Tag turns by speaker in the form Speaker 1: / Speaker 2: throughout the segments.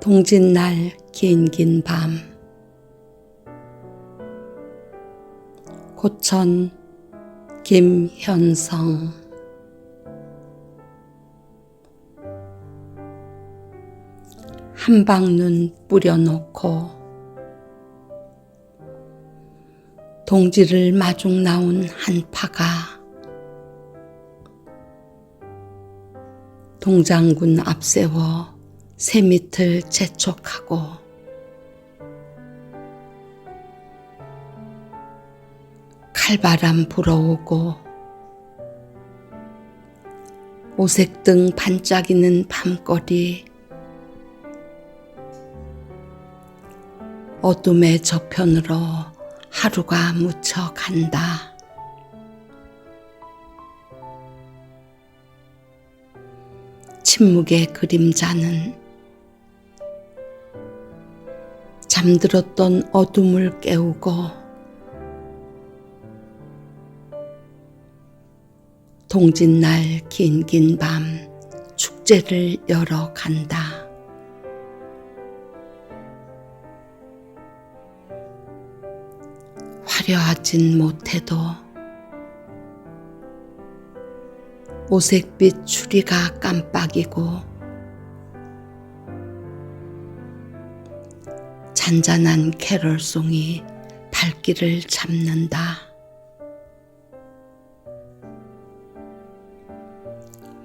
Speaker 1: 동짓날 긴긴 밤. 고천 김현성. 한방눈 뿌려놓고 동지를 마중 나온 한파가 동장군 앞세워 새 밑을 재촉하고 칼바람 불어오고 오색등 반짝이는 밤거리 어둠의 저편으로 하루가 묻혀 간다. 침묵의 그림자는 잠들었던 어둠을 깨우고 동짓날 긴긴 밤 축제를 열어 간다. 화려하진 못해도 오색빛 추리가 깜빡이고 잔잔한 캐럴송이 발길을 잡는다.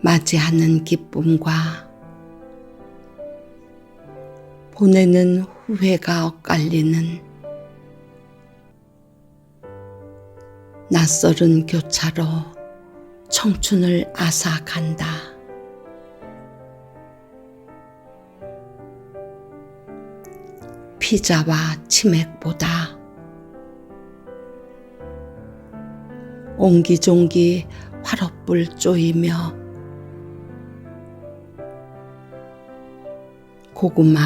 Speaker 1: 맞이하는 기쁨과 보내는 후회가 엇갈리는 낯설은 교차로 청춘을 앗아간다. 피자와 치맥보다 옹기종기 화롯불 쪼이며 고구마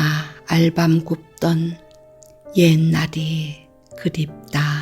Speaker 1: 알밤 굽던 옛날이 그립다.